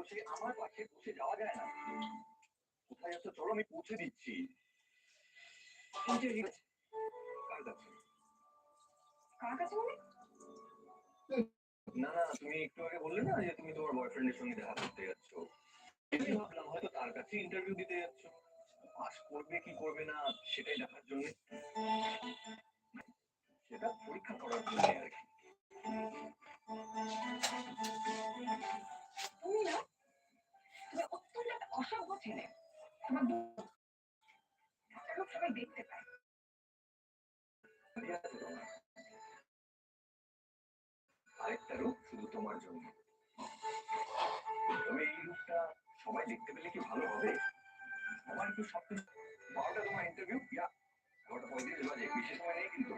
বসে আমার পাশে বসে যাওয়া যায় না। কোথায় আছো? চলো আমি পৌঁছে দিচ্ছি। ইন্টারভিউ কার কাছে? কার কাছে মানে না না তুমি একটু আগে বললে না যে তুমি তোমার বয়ফ্রেন্ডের সঙ্গে দেখা করতে যাচ্ছ। আমি ভাবলাম হয়তো তার কাছে ইন্টারভিউ দিতে যাচ্ছ। পাস করবে কি করবে না সেটাই দেখার জন্য। সেটা পরীক্ষা করার জন্য আর কি। ছেলে। লোক সবাই দেখতে পায়। আরেকটা রূপ শুধু তোমার জন্য। তবে এই রূপটা সবাই দেখতে পেলে কি ভালো হবে? আমার একটু বারোটা তোমার ইন্টারভিউ ইয়া পঁয়ত্রিশ বাজে সময় নেই কিন্তু।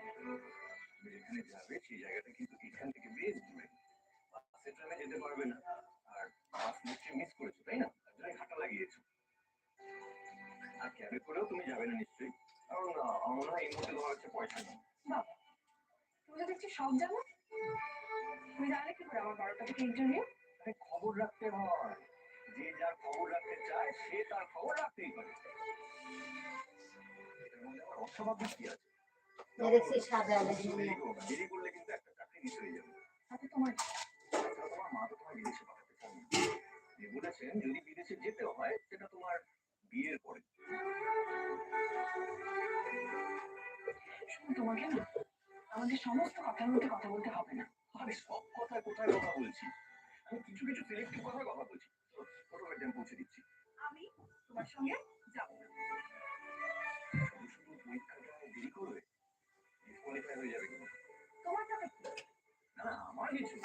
তুমি যেখানে যাবে, সেই জায়গাটা কিন্তু এখান থেকে বেশ দূরে। ট্রেনে যেতে পারবে না। আর বাস সব জানো? তুমি জানলে কি করে? আমার বারোটা থেকে ইন্টারভিউ আরে খবর রাখতে হয়। যে যার খবর রাখতে চায় সে তার খবর রাখতেই পারে। অস্বাভাবিক কি আছে দেরি করলে কিন্তু একটা চাকরি মিস হয়ে যাবে। তাতে তোমার তোমার মা তো তোমার বিদেশে পাঠাতে চান বলেছেন যদি বিদেশে যেতে হয় সেটা তোমার বিয়ের পরে। তোমাকে আমাদের সমস্ত কথার মধ্যে কথা বলতে হবে না। আমি সব কথায় কোথায় কথা বলছি? আমি কিছু কিছু সিলেক্টিভ কথায় কথা বলছি। আমি পৌঁছে দিচ্ছি। আমি তোমার সঙ্গে যাব শুধু দেরি করবে? হয়ে যাবে কিন্তু। তোমার আমার কিছু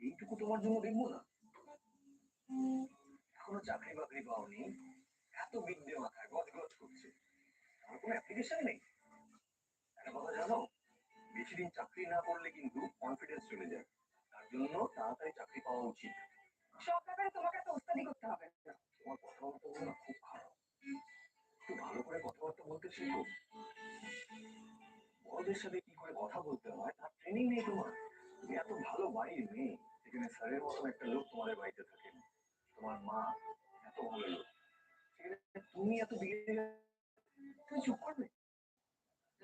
এইটুকু তোমার জন্য দেখব না। এখনও চাকরি বাকরি পাওনি। এত বিদ্যে মাথায় গজ গজ করছে। আমার কোনো অ্যাপ্লিকেশন নেই? একটা কথা জানো? বেশি দিন চাকরি না করলে কিন্তু কনফিডেন্স চলে যায়। তার জন্য তাড়াতাড়ি চাকরি পাওয়া উচিত। সব ব্যাপারে তোমাকে তো ওস্তাদি করতে হবে তোমার কথাবার্তা না খুব খারাপ। একটু ভালো করে কথাবার্তা বলতে শিখো। বড়দের সাথে কি করে কথা বলতে হয় তার ট্রেনিং নেই তোমার। তুমি এত ভালো বাড়ির মেয়ে সেখানে স্যারের মতন একটা লোক তোমাদের বাড়িতে থাকেন তোমার মা এত ভালো লোক। সেখানে তুমি এত বিয়ে তুমি চুপ করবে?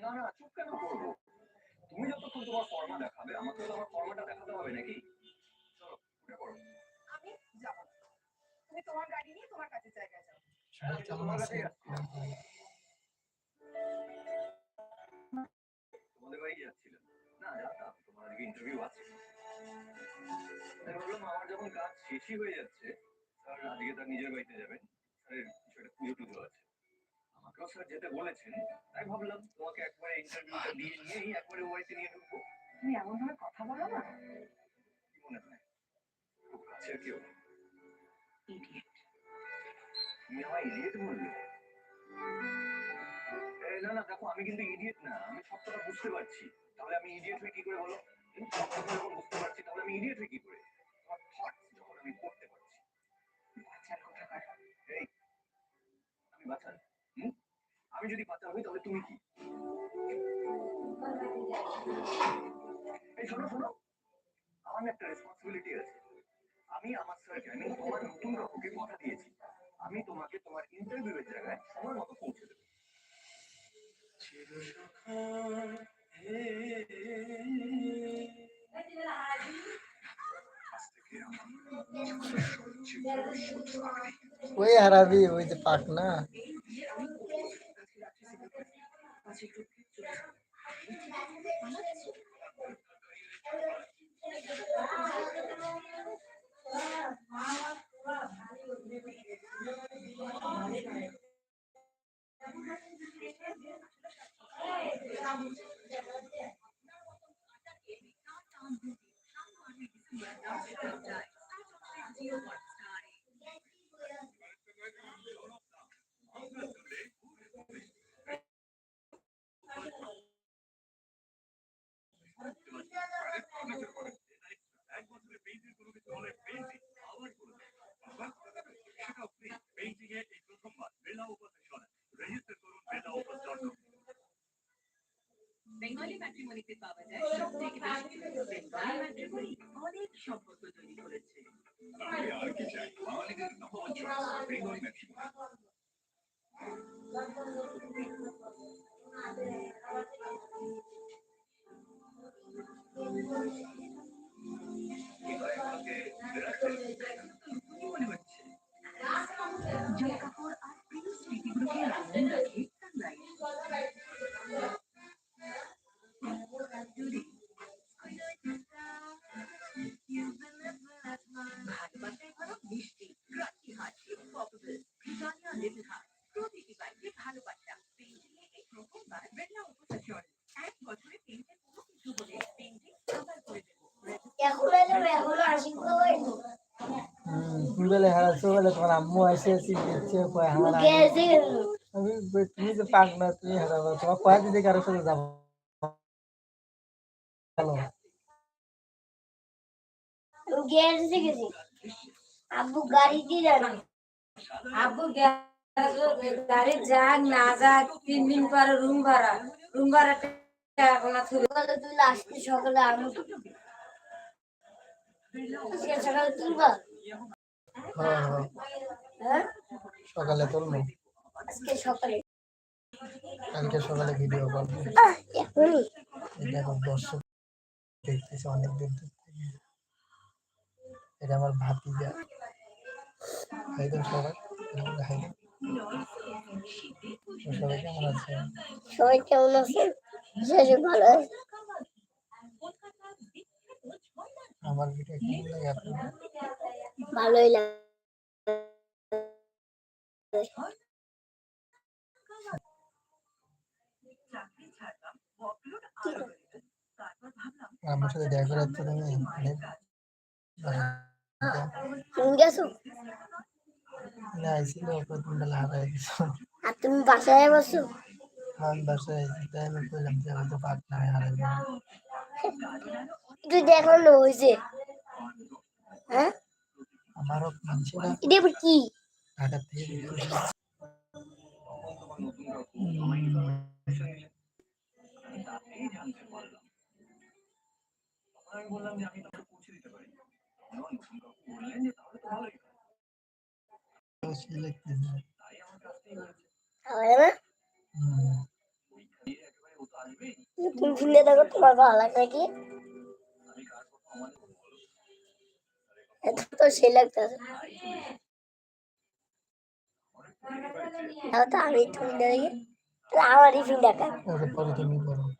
না না চুপ কেন করব? তুমি যতক্ষণ তোমার ফর্মা দেখাবে আমাকে তো আমার ফর্মাটা দেখাতে হবে নাকি? চলো উঠে পড়ো। আমি যাব। তুমি তোমার গাড়ি নিয়ে তোমার কাছে জায়গায় যাও। তোমার তোমাদের বাড়ি যাচ্ছিলাম। না জানতাম তোমার আজকে ইন্টারভিউ আছে। তাই ভাবলাম আমার যখন কাজ শেষই হয়ে যাচ্ছে স্যার আজকে তার নিজের বাড়িতে যাবেন। স্যারের কিছু একটা পুজো টুজো আছে। আমাকেও স্যার যেতে বলেছেন তাই ভাবলাম তোমাকে একবারে ইন্টারভিউটা দিয়ে নিয়েই একবারে ও বাড়িতে নিয়ে ঢুকবো। তুমি এমন ভাবে কথা বলো না। কি মনে হয়? খুব কেউ ইডিয়েট তুমি আমায় ইডিয়েট বলবে না না দেখো আমি কিন্তু ইডিয়েট না আমি সবটা বুঝতে পারছি। তাহলে আমি ইডিয়েট হয়ে কি করে বলো? হুম? সবটা যখন বুঝতে পারছি তাহলে আমি ইডিয়েট হয়ে কি করে? আমার থটস যখন আমি পড়তে পারছি। বাচ্চার কোথাকার এই আমি বাচ্চা হুম আমি যদি বাচ্চা হই তাহলে তুমি কি? এই শোনো শোনো। আমার একটা রেসপন্সিবিলিটি আছে। আমি আমার স্যারকে আমি তোমার নতুন কাকুকে কথা দিয়েছি। আমি তোমাকে তোমার ইন্টারভিউ এর জায়গায় সময় মতো পৌঁছে দেবো। ওই হারাবি ওই যে পাক না। Gracias. বেঙ্গলি ম্যাট্রিমনিতে পাওয়া যায়। সব থেকে বেশি বেঙ্গলি ম্যাট্রিমনি অনেক সম্পর্ক তৈরি করেছে। ম্যাক্সিমাম এবারে এখন এখনও তোমার আম্মু তুমি তো পাক না তুমি হারাবো তোমার কয়েক সাথে যাব? গেছি। আব্বু গাড়ি দিয়ে যাবে। আব্বু গাড়ি যাক না যাক তিন দিন পরে রুম ভাড়া। রুম ভাড়া টাকা না সকালে সকালে আমি আজকে সকালে তুলবা কালকে সকালে ভিডিও করব দর্শক অনেক থেকে এটা আমার ভাতিজা। সবাই। সবাই কেমন আছে সবাই কেমন শেষে ভালো আছে আমার ভিডিও কেমন লাগে আপনার? ভালোই লাগে। আমার সাথে দেখা করে যাচ্ছে তুমি তুমি গেছো? না আইছিল বেলা হারাই গেছো। আর তুমি বাসায় বসো? আমি বাসায় তাই আমি কইলাম যে হয়তো পাক না হারাই একটু দেখো না হয়েছে হ্যাঁ? আমারও এটা কি? ঢাকা থেকে আমি বললাম যে আমি তাকে পৌঁছে দিতে পারি বললেন যে তাহলে তো ভালোই। তাই আমার হয়েছে তুমি শুনে দেখো তোমার ভালো লাগে কি আমি কার কথা আমার বলো এত তো সে লাগতেছে আমি তুমি দেখি। তুমি করো